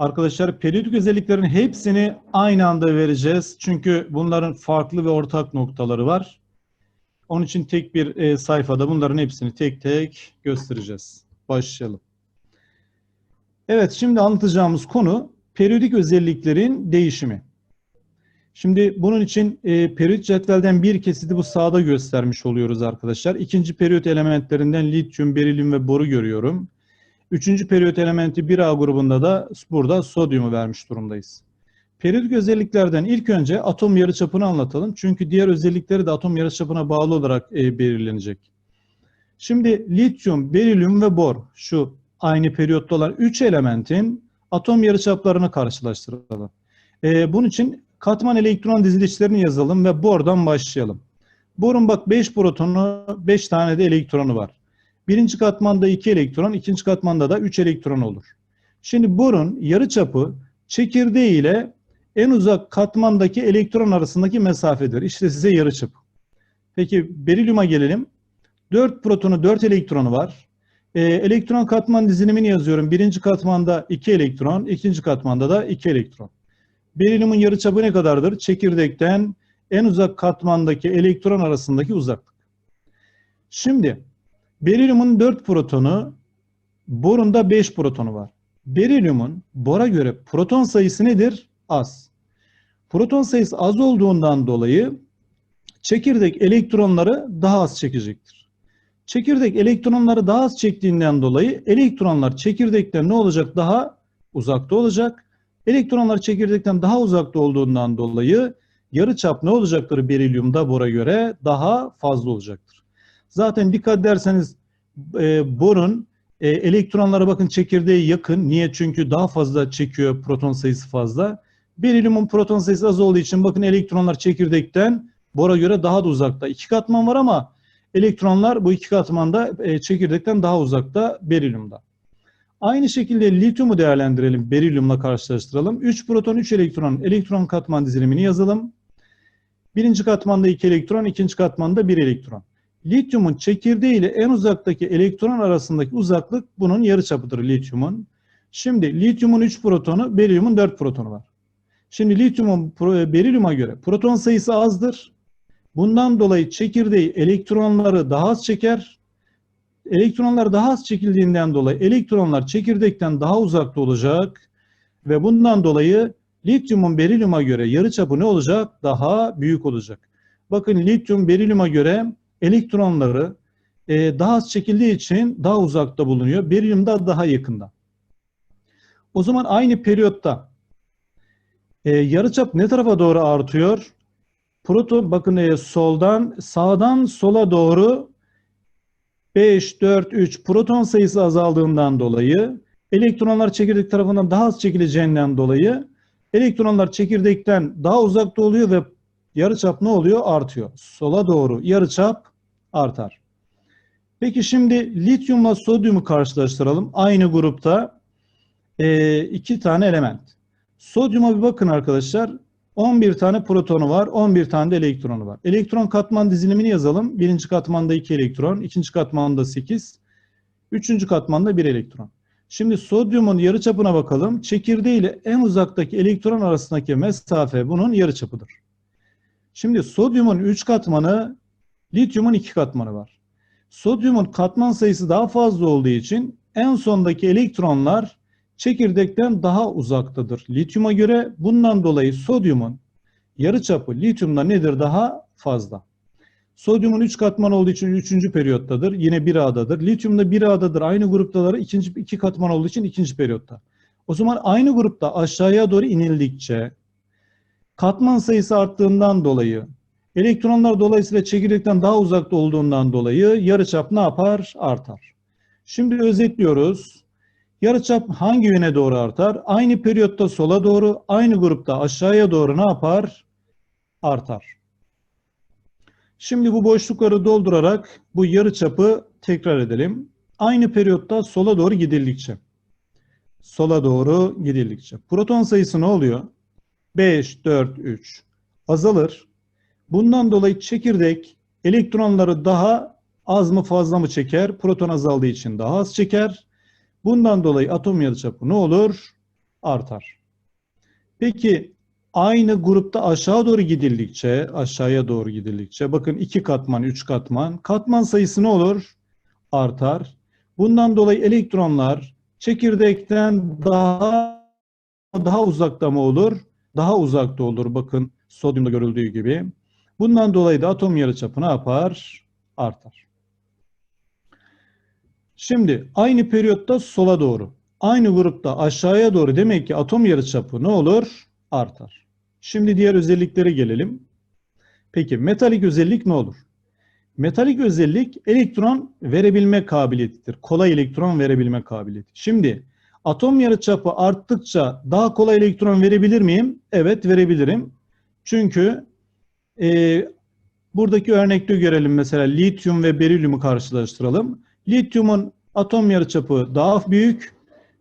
Arkadaşlar periyodik özelliklerin hepsini aynı anda vereceğiz. Çünkü bunların farklı ve ortak noktaları var. Onun için tek bir e, sayfada bunların hepsini tek tek göstereceğiz. Başlayalım. Evet, şimdi anlatacağımız konu periyodik özelliklerin değişimi. Şimdi bunun için e, periyot cetvelden bir kesiti bu sağda göstermiş oluyoruz arkadaşlar. İkinci periyot elementlerinden lityum, berilyum ve boru görüyorum. Üçüncü periyot elementi 1A grubunda da burada sodyumu vermiş durumdayız. Periyodik özelliklerden ilk önce atom yarıçapını anlatalım. Çünkü diğer özellikleri de atom yarıçapına bağlı olarak e, belirlenecek. Şimdi lityum, berilyum ve bor şu aynı periyotta olan 3 elementin atom yarıçaplarını karşılaştıralım. E, bunun için katman elektron dizilişlerini yazalım ve bordan başlayalım. Borun bak 5 protonu, 5 tane de elektronu var. Birinci katmanda 2 elektron, ikinci katmanda da 3 elektron olur. Şimdi borun yarıçapı çekirdeği ile en uzak katmandaki elektron arasındaki mesafedir. İşte size yarıçap. Peki berilyuma gelelim. 4 protonu 4 elektronu var. Ee, elektron katman dizilimini yazıyorum. Birinci katmanda 2 elektron, ikinci katmanda da 2 elektron. Berilyumun yarıçapı ne kadardır? Çekirdekten en uzak katmandaki elektron arasındaki uzaklık. Şimdi berilyumun 4 protonu, borun da 5 protonu var. Berilyumun bora göre proton sayısı nedir? Az. Proton sayısı az olduğundan dolayı çekirdek elektronları daha az çekecektir. Çekirdek elektronları daha az çektiğinden dolayı elektronlar çekirdekten ne olacak? Daha uzakta olacak. Elektronlar çekirdekten daha uzakta olduğundan dolayı yarıçap ne olacaktır berilyumda bora göre? Daha fazla olacaktır. Zaten dikkat ederseniz e, borun e, elektronlara bakın çekirdeğe yakın. Niye? Çünkü daha fazla çekiyor proton sayısı fazla. Berilyumun proton sayısı az olduğu için bakın elektronlar çekirdekten bora göre daha da uzakta. İki katman var ama elektronlar bu iki katmanda e, çekirdekten daha uzakta berilyumda. Aynı şekilde lityumu değerlendirelim. Berilyumla karşılaştıralım. 3 proton 3 elektron elektron katman dizilimini yazalım. Birinci katmanda 2 elektron, ikinci katmanda 1 elektron. Lityumun çekirdeği ile en uzaktaki elektron arasındaki uzaklık bunun yarıçapıdır lityumun. Şimdi lityumun 3 protonu, berilyumun 4 protonu var. Şimdi lityumun berilyuma göre proton sayısı azdır. Bundan dolayı çekirdeği elektronları daha az çeker. Elektronlar daha az çekildiğinden dolayı elektronlar çekirdekten daha uzakta olacak ve bundan dolayı lityumun berilyuma göre yarıçapı ne olacak? Daha büyük olacak. Bakın lityum berilyuma göre elektronları e, daha az çekildiği için daha uzakta bulunuyor. Berilyum da daha yakında. O zaman aynı periyotta e, yarıçap ne tarafa doğru artıyor? Proton bakın e, soldan sağdan sola doğru 5, 4, 3 proton sayısı azaldığından dolayı elektronlar çekirdek tarafından daha az çekileceğinden dolayı elektronlar çekirdekten daha uzakta oluyor ve yarıçap ne oluyor? Artıyor. Sola doğru yarıçap artar. Peki şimdi lityumla sodyumu karşılaştıralım. Aynı grupta e, iki tane element. Sodyuma bir bakın arkadaşlar. 11 tane protonu var, 11 tane de elektronu var. Elektron katman dizilimini yazalım. Birinci katmanda 2 elektron, ikinci katmanda 8, üçüncü katmanda 1 elektron. Şimdi sodyumun yarıçapına bakalım. Çekirdeği ile en uzaktaki elektron arasındaki mesafe bunun yarıçapıdır. Şimdi sodyumun 3 katmanı, lityumun 2 katmanı var. Sodyumun katman sayısı daha fazla olduğu için en sondaki elektronlar çekirdekten daha uzaktadır. Lityuma göre bundan dolayı sodyumun yarıçapı lityumda nedir daha fazla. Sodyumun 3 katman olduğu için 3. periyottadır. Yine 1A'dadır. Lityumda 1A'dadır. Aynı gruptaları ikinci 2 katman olduğu için 2. periyotta. O zaman aynı grupta aşağıya doğru inildikçe katman sayısı arttığından dolayı elektronlar dolayısıyla çekirdekten daha uzakta olduğundan dolayı yarıçap ne yapar? Artar. Şimdi özetliyoruz. Yarıçap hangi yöne doğru artar? Aynı periyotta sola doğru, aynı grupta aşağıya doğru ne yapar? Artar. Şimdi bu boşlukları doldurarak bu yarıçapı tekrar edelim. Aynı periyotta sola doğru gidildikçe. Sola doğru gidildikçe. Proton sayısı ne oluyor? 5, 4, 3 azalır. Bundan dolayı çekirdek elektronları daha az mı fazla mı çeker? Proton azaldığı için daha az çeker. Bundan dolayı atom yarıçapı ne olur? artar. Peki aynı grupta aşağı doğru gidildikçe, aşağıya doğru gidildikçe bakın iki katman, üç katman, katman sayısı ne olur? Artar. Bundan dolayı elektronlar çekirdekten daha daha uzakta mı olur? Daha uzakta olur. Bakın sodyumda görüldüğü gibi. Bundan dolayı da atom yarıçapı ne yapar? Artar. Şimdi aynı periyotta sola doğru. Aynı grupta aşağıya doğru demek ki atom yarıçapı ne olur? Artar. Şimdi diğer özelliklere gelelim. Peki metalik özellik ne olur? Metalik özellik elektron verebilme kabiliyetidir. Kolay elektron verebilme kabiliyeti. Şimdi atom yarıçapı arttıkça daha kolay elektron verebilir miyim? Evet verebilirim. Çünkü e, buradaki örnekte görelim mesela lityum ve berilyumu karşılaştıralım. Lityumun atom yarıçapı daha büyük.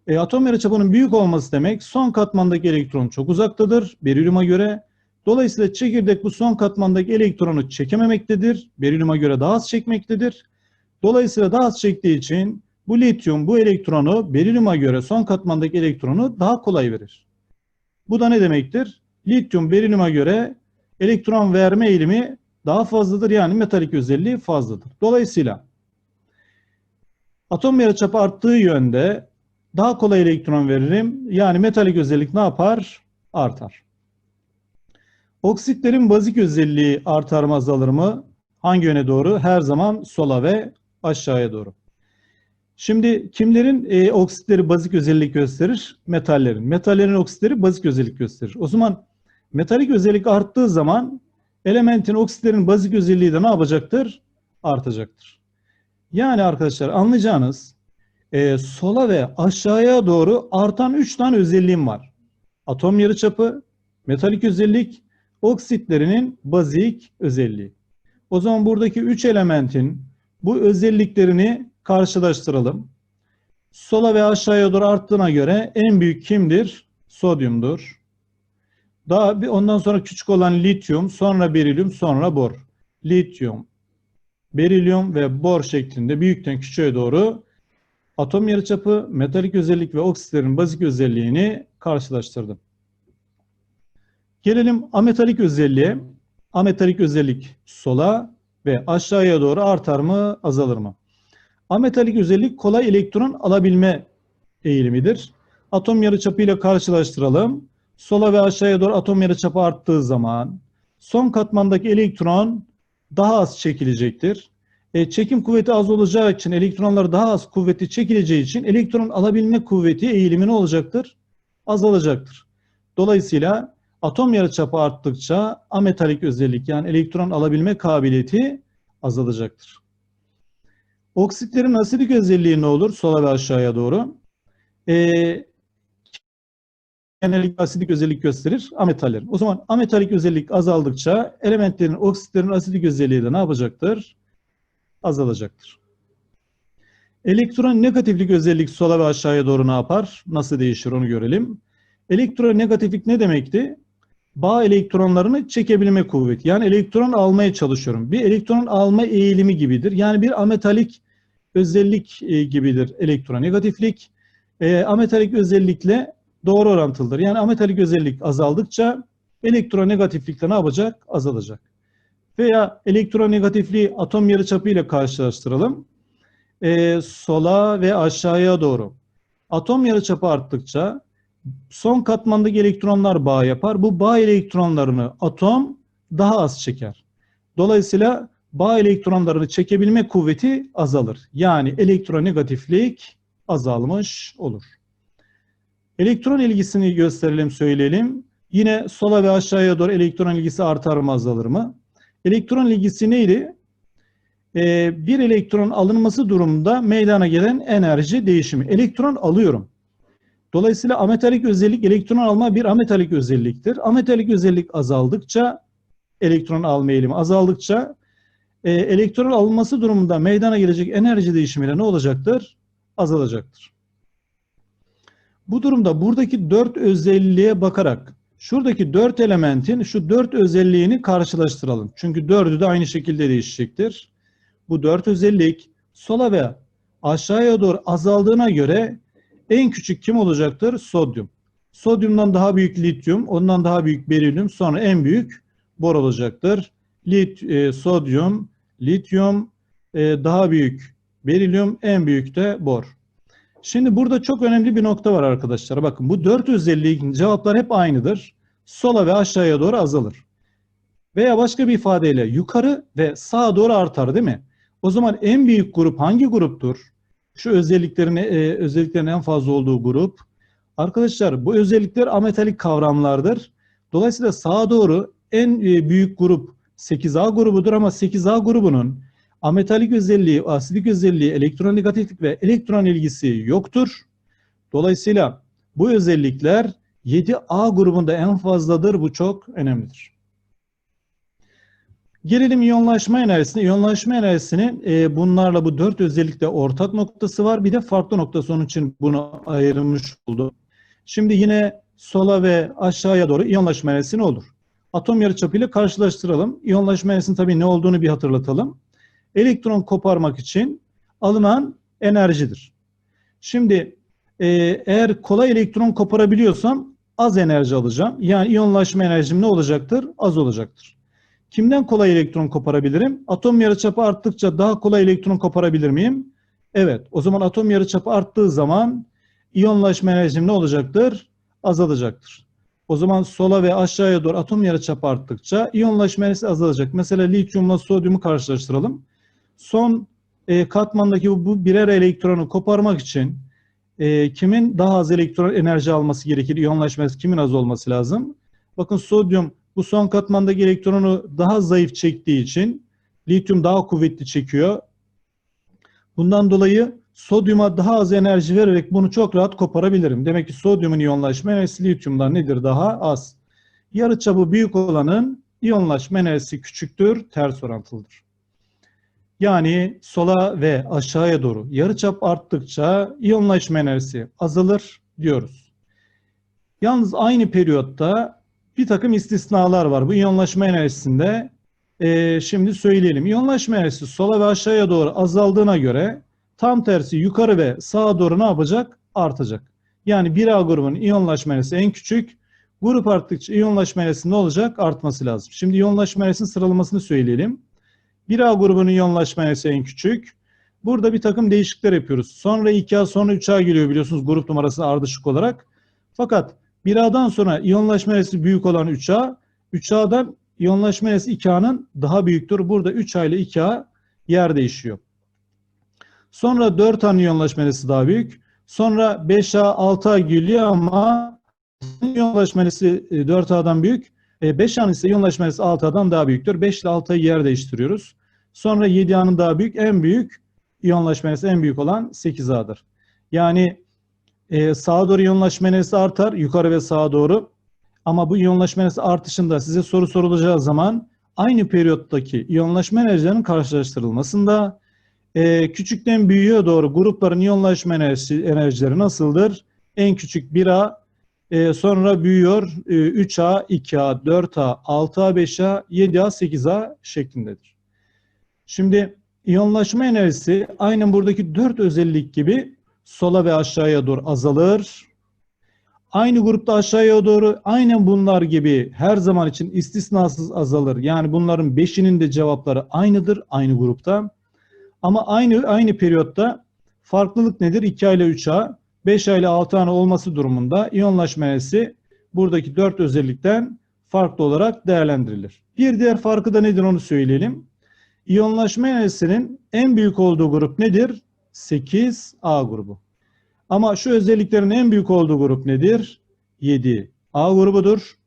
E, atom yarıçapının büyük olması demek son katmandaki elektron çok uzaktadır berilyuma göre. Dolayısıyla çekirdek bu son katmandaki elektronu çekememektedir. Berilyuma göre daha az çekmektedir. Dolayısıyla daha az çektiği için bu lityum bu elektronu berilyuma göre son katmandaki elektronu daha kolay verir. Bu da ne demektir? Lityum berilyuma göre elektron verme eğilimi daha fazladır. Yani metalik özelliği fazladır. Dolayısıyla atom yarıçapı arttığı yönde daha kolay elektron veririm. Yani metalik özellik ne yapar? Artar. Oksitlerin bazik özelliği artar mı azalır mı? Hangi yöne doğru? Her zaman sola ve aşağıya doğru. Şimdi kimlerin e, oksitleri bazik özellik gösterir? Metallerin. Metallerin oksitleri bazik özellik gösterir. O zaman metalik özellik arttığı zaman elementin oksitlerin bazik özelliği de ne yapacaktır? Artacaktır. Yani arkadaşlar anlayacağınız e, sola ve aşağıya doğru artan 3 tane özelliğim var. Atom yarıçapı, metalik özellik, oksitlerinin bazik özelliği. O zaman buradaki 3 elementin bu özelliklerini karşılaştıralım. Sola ve aşağıya doğru arttığına göre en büyük kimdir? Sodyumdur. Daha bir ondan sonra küçük olan lityum, sonra berilyum, sonra bor. Lityum, berilyum ve bor şeklinde büyükten küçüğe doğru atom yarıçapı, metalik özellik ve oksitlerin bazik özelliğini karşılaştırdım. Gelelim ametalik özelliğe. Ametalik özellik sola ve aşağıya doğru artar mı, azalır mı? Ametalik özellik kolay elektron alabilme eğilimidir. Atom yarıçapı ile karşılaştıralım. Sola ve aşağıya doğru atom yarıçapı arttığı zaman son katmandaki elektron daha az çekilecektir. E, çekim kuvveti az olacağı için elektronlar daha az kuvveti çekileceği için elektron alabilme kuvveti eğilimi ne olacaktır? Azalacaktır. Dolayısıyla atom yarıçapı arttıkça ametalik özellik yani elektron alabilme kabiliyeti azalacaktır. Oksitlerin asidik özelliği ne olur? Sola ve aşağıya doğru. Ee, genellikle asidik özellik gösterir ametallerin. O zaman ametalik özellik azaldıkça elementlerin, oksitlerin asidik özelliği de ne yapacaktır? Azalacaktır. Elektron negatiflik özellik sola ve aşağıya doğru ne yapar? Nasıl değişir onu görelim. Elektronegatiflik ne demekti? Bağ elektronlarını çekebilme kuvveti. Yani elektron almaya çalışıyorum. Bir elektron alma eğilimi gibidir. Yani bir ametalik özellik e, gibidir elektronegatiflik. E, ametalik özellikle doğru orantılıdır. Yani ametalik özellik azaldıkça elektronegatiflik de ne yapacak? Azalacak. Veya elektronegatifliği atom yarıçapı ile karşılaştıralım. E, sola ve aşağıya doğru. Atom yarıçapı arttıkça son katmandaki elektronlar bağ yapar. Bu bağ elektronlarını atom daha az çeker. Dolayısıyla bağ elektronlarını çekebilme kuvveti azalır. Yani elektronegatiflik azalmış olur. Elektron ilgisini gösterelim, söyleyelim. Yine sola ve aşağıya doğru elektron ilgisi artar mı, azalır mı? Elektron ilgisi neydi? Ee, bir elektron alınması durumunda meydana gelen enerji değişimi. Elektron alıyorum. Dolayısıyla ametalik özellik elektron alma bir ametalik özelliktir. Ametalik özellik azaldıkça elektron alma eğilimi azaldıkça e, elektron alınması durumunda meydana gelecek enerji değişimiyle ne olacaktır? Azalacaktır. Bu durumda buradaki dört özelliğe bakarak şuradaki dört elementin şu dört özelliğini karşılaştıralım. Çünkü dördü de aynı şekilde değişecektir. Bu dört özellik sola ve aşağıya doğru azaldığına göre en küçük kim olacaktır? Sodyum. Sodyumdan daha büyük lityum, ondan daha büyük berilyum, sonra en büyük bor olacaktır. Lit, e, sodyum, lityum, e, daha büyük berilyum, en büyük de bor. Şimdi burada çok önemli bir nokta var arkadaşlar. Bakın bu dört özelliğin cevaplar hep aynıdır. Sola ve aşağıya doğru azalır. Veya başka bir ifadeyle yukarı ve sağa doğru artar değil mi? O zaman en büyük grup hangi gruptur? Şu özelliklerin, e, özelliklerin en fazla olduğu grup. Arkadaşlar bu özellikler ametalik kavramlardır. Dolayısıyla sağa doğru en e, büyük grup 8A grubudur ama 8A grubunun ametalik özelliği, asidik özelliği, elektronegatiflik ve elektron ilgisi yoktur. Dolayısıyla bu özellikler 7A grubunda en fazladır. Bu çok önemlidir. Gelelim iyonlaşma enerjisine. İyonlaşma enerjisinin e, bunlarla bu dört özellikle ortak noktası var. Bir de farklı noktası onun için bunu ayırmış oldu. Şimdi yine sola ve aşağıya doğru iyonlaşma enerjisi ne olur? Atom yarıçapıyla karşılaştıralım. İyonlaşma enerjisinin tabii ne olduğunu bir hatırlatalım. Elektron koparmak için alınan enerjidir. Şimdi e, eğer kolay elektron koparabiliyorsam az enerji alacağım. Yani iyonlaşma enerjim ne olacaktır? Az olacaktır. Kimden kolay elektron koparabilirim? Atom yarıçapı arttıkça daha kolay elektron koparabilir miyim? Evet. O zaman atom yarıçapı arttığı zaman iyonlaşma enerjim ne olacaktır? Azalacaktır. O zaman sola ve aşağıya doğru atom yarıçapı arttıkça iyonlaşma enerjisi azalacak. Mesela lityumla sodyumu karşılaştıralım. Son e, katmandaki bu, bu birer elektronu koparmak için e, kimin daha az elektron enerji alması gerekir? İyonlaşma enerjisi kimin az olması lazım? Bakın sodyum bu son katmandaki elektronu daha zayıf çektiği için lityum daha kuvvetli çekiyor. Bundan dolayı sodyuma daha az enerji vererek bunu çok rahat koparabilirim. Demek ki sodyumun iyonlaşma enerjisi lityumdan nedir? Daha az. Yarıçapı büyük olanın iyonlaşma enerjisi küçüktür, ters orantılıdır. Yani sola ve aşağıya doğru yarıçap arttıkça iyonlaşma enerjisi azalır diyoruz. Yalnız aynı periyotta bir takım istisnalar var. Bu iyonlaşma enerjisinde e, şimdi söyleyelim. İyonlaşma enerjisi sola ve aşağıya doğru azaldığına göre tam tersi yukarı ve sağa doğru ne yapacak? Artacak. Yani 1A grubunun iyonlaşma enerjisi en küçük. Grup arttıkça iyonlaşma enerjisi ne olacak? Artması lazım. Şimdi iyonlaşma enerjisinin sıralamasını söyleyelim. 1A grubunun iyonlaşma enerjisi en küçük. Burada bir takım değişiklikler yapıyoruz. Sonra 2A sonra 3A geliyor biliyorsunuz grup numarası ardışık olarak. Fakat 1A'dan sonra iyonlaşma enerjisi büyük olan 3A, 3A'dan iyonlaşma enerjisi 2A'nın daha büyüktür. Burada 3A ile 2A yer değişiyor. Sonra 4A'nın iyonlaşma enerjisi daha büyük. Sonra 5A, 6A geliyor ama iyonlaşma enerjisi 4A'dan büyük. 5A'nın ise iyonlaşma enerjisi 6A'dan daha büyüktür. 5 ile 6'yı yer değiştiriyoruz. Sonra 7A'nın daha büyük, en büyük iyonlaşma enerjisi en büyük olan 8A'dır. Yani e, sağa doğru iyonlaşma enerjisi artar, yukarı ve sağa doğru. Ama bu iyonlaşma enerjisi artışında size soru sorulacağı zaman aynı periyottaki iyonlaşma enerjilerinin karşılaştırılmasında e, küçükten büyüğe doğru grupların iyonlaşma enerjisi, enerjileri nasıldır? En küçük 1A, e, sonra büyüyor e, 3A, 2A, 4A, 6A, 5A, 7A, 8A şeklindedir. Şimdi iyonlaşma enerjisi aynen buradaki dört özellik gibi sola ve aşağıya doğru azalır. Aynı grupta aşağıya doğru aynen bunlar gibi her zaman için istisnasız azalır. Yani bunların beşinin de cevapları aynıdır aynı grupta. Ama aynı aynı periyotta farklılık nedir? 2A ile 3A, 5A ile 6A olması durumunda iyonlaşma enerjisi buradaki dört özellikten farklı olarak değerlendirilir. Bir diğer farkı da nedir onu söyleyelim. İyonlaşma enerjisinin en büyük olduğu grup nedir? 8A grubu. Ama şu özelliklerin en büyük olduğu grup nedir? 7. A grubudur.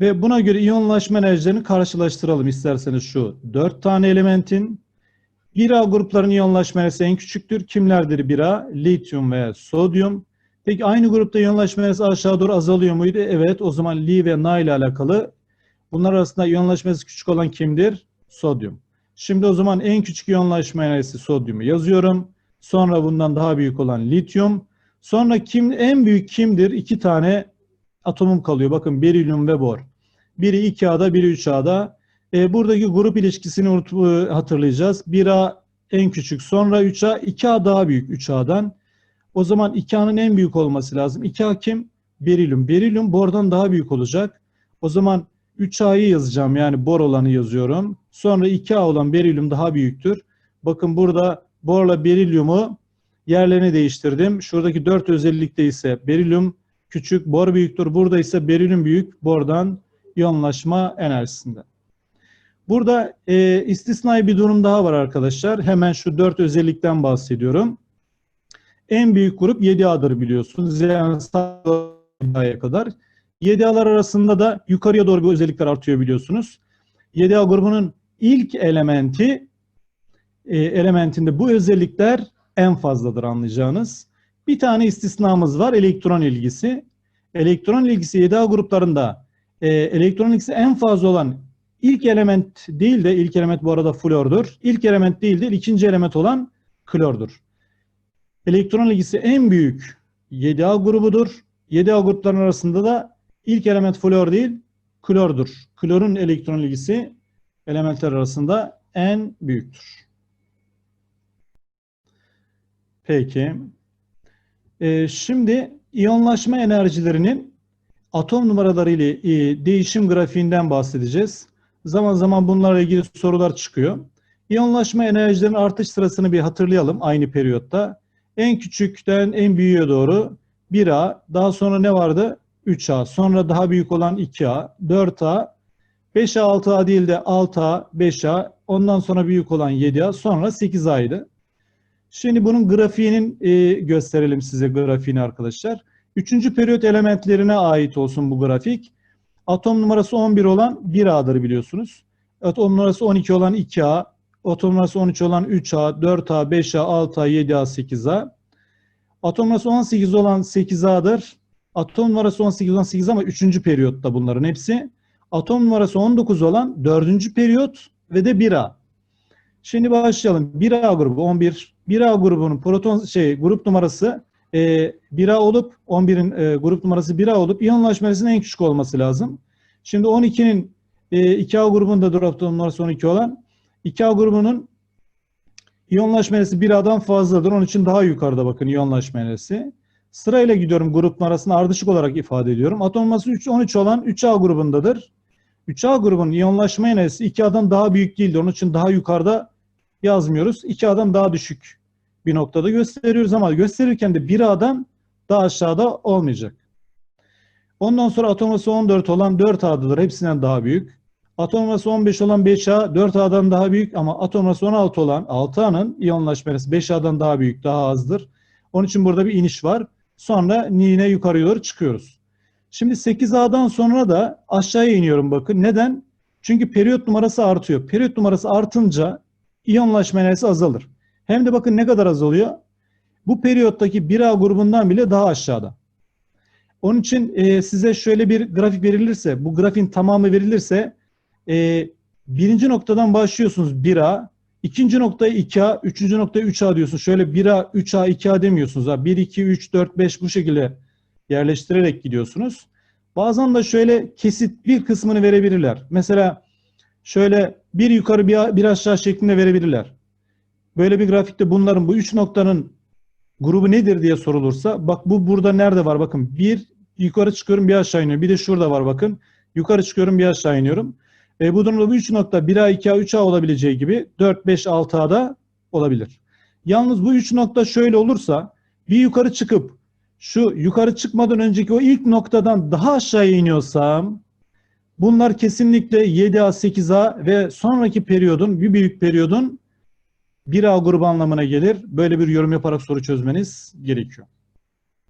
Ve buna göre iyonlaşma enerjilerini karşılaştıralım isterseniz şu 4 tane elementin. 1A grupların iyonlaşma enerjisi en küçüktür. Kimlerdir 1A? Lityum ve sodyum. Peki aynı grupta iyonlaşma enerjisi aşağı doğru azalıyor muydu? Evet o zaman Li ve Na ile alakalı. Bunlar arasında iyonlaşma enerjisi küçük olan kimdir? Sodyum. Şimdi o zaman en küçük iyonlaşma enerjisi sodyumu yazıyorum. Sonra bundan daha büyük olan lityum. Sonra kim en büyük kimdir? İki tane atomum kalıyor. Bakın berilyum ve bor. Biri 2A'da, biri 3A'da. E, buradaki grup ilişkisini unutup hatırlayacağız. 1A en küçük, sonra 3A, 2A daha büyük 3A'dan. O zaman 2A'nın en büyük olması lazım. 2A kim? Berilyum. Berilyum bordan daha büyük olacak. O zaman 3A'yı yazacağım. Yani bor olanı yazıyorum. Sonra 2A olan berilyum daha büyüktür. Bakın burada borla berilyumu yerlerini değiştirdim. Şuradaki 4 özellikte ise berilyum küçük, bor büyüktür. Burada ise berilyum büyük, bordan iyonlaşma enerjisinde. Burada e, istisnai bir durum daha var arkadaşlar. Hemen şu 4 özellikten bahsediyorum. En büyük grup 7A'dır biliyorsunuz. Yani kadar. 7A'lar arasında da yukarıya doğru bir özellikler artıyor biliyorsunuz. 7A grubunun ilk elementi e, elementinde bu özellikler en fazladır anlayacağınız. Bir tane istisnamız var elektron ilgisi. Elektron ilgisi 7A gruplarında e, elektron ilgisi en fazla olan ilk element değil de ilk element bu arada flordur. İlk element değil de ikinci element olan klordur. Elektron ilgisi en büyük 7A grubudur. 7A grupların arasında da ilk element flor değil klordur. Klorun elektron ilgisi elementler arasında en büyüktür. Peki. Ee, şimdi iyonlaşma enerjilerinin atom numaraları ile e, değişim grafiğinden bahsedeceğiz. Zaman zaman bunlarla ilgili sorular çıkıyor. İyonlaşma enerjilerinin artış sırasını bir hatırlayalım aynı periyotta. En küçükten en büyüğe doğru 1A, daha sonra ne vardı? 3A, sonra daha büyük olan 2A, 4A, 5A, 6A değil de 6A, 5A, ondan sonra büyük olan 7A, sonra 8A'ydı. Şimdi bunun grafiğinin e, gösterelim size grafiğini arkadaşlar. Üçüncü periyot elementlerine ait olsun bu grafik. Atom numarası 11 olan 1A'dır biliyorsunuz. Atom numarası 12 olan 2A, atom numarası 13 olan 3A, 4A, 5A, 6A, 7A, 8A. Atom numarası 18 olan 8A'dır. Atom numarası 18 olan 8 ama 3. periyotta bunların hepsi. Atom numarası 19 olan 4. periyot ve de 1A. Şimdi başlayalım. 1A grubu 11. 1A grubunun proton şey grup numarası e, 1A olup 11'in e, grup numarası 1A olup iyonlaşmasının en küçük olması lazım. Şimdi 12'nin e, 2A grubunda proton numarası 12 olan 2A grubunun iyonlaşma enerjisi 1A'dan fazladır. Onun için daha yukarıda bakın iyonlaşma enerjisi. Sırayla gidiyorum grup numarasını ardışık olarak ifade ediyorum. Atom numarası 3, 13 olan 3A grubundadır. 3A grubunun iyonlaşma enerjisi 2A'dan daha büyük değildir. Onun için daha yukarıda yazmıyoruz. 2A'dan daha düşük bir noktada gösteriyoruz ama gösterirken de 1A'dan daha aşağıda olmayacak. Ondan sonra atom numarası 14 olan 4A'dadır. Hepsinden daha büyük. Atom numarası 15 olan 5A 4A'dan daha büyük ama atom numarası 16 olan 6A'nın iyonlaşması 5A'dan daha büyük, daha azdır. Onun için burada bir iniş var. Sonra yine yukarı doğru çıkıyoruz. Şimdi 8A'dan sonra da aşağıya iniyorum bakın. Neden? Çünkü periyot numarası artıyor. Periyot numarası artınca iyonlaşma enerjisi azalır. Hem de bakın ne kadar azalıyor. Bu periyottaki 1A grubundan bile daha aşağıda. Onun için e, size şöyle bir grafik verilirse, bu grafiğin tamamı verilirse e, birinci noktadan başlıyorsunuz 1A, ikinci noktaya 2A, üçüncü noktaya 3A diyorsunuz. Şöyle 1A, 3A, 2A demiyorsunuz. Ha. 1, 2, 3, 4, 5 bu şekilde yerleştirerek gidiyorsunuz. Bazen de şöyle kesit bir kısmını verebilirler. Mesela şöyle bir yukarı bir, bir aşağı şeklinde verebilirler. Böyle bir grafikte bunların bu üç noktanın grubu nedir diye sorulursa bak bu burada nerede var bakın bir yukarı çıkıyorum bir aşağı iniyorum. Bir de şurada var bakın. Yukarı çıkıyorum bir aşağı iniyorum. E, bu durumda bu üç nokta 1A, 2A, 3A olabileceği gibi 4, 5, 6A'da olabilir. Yalnız bu üç nokta şöyle olursa bir yukarı çıkıp şu yukarı çıkmadan önceki o ilk noktadan daha aşağıya iniyorsam bunlar kesinlikle 7A, 8A ve sonraki periyodun bir büyük periyodun 1A grubu anlamına gelir. Böyle bir yorum yaparak soru çözmeniz gerekiyor.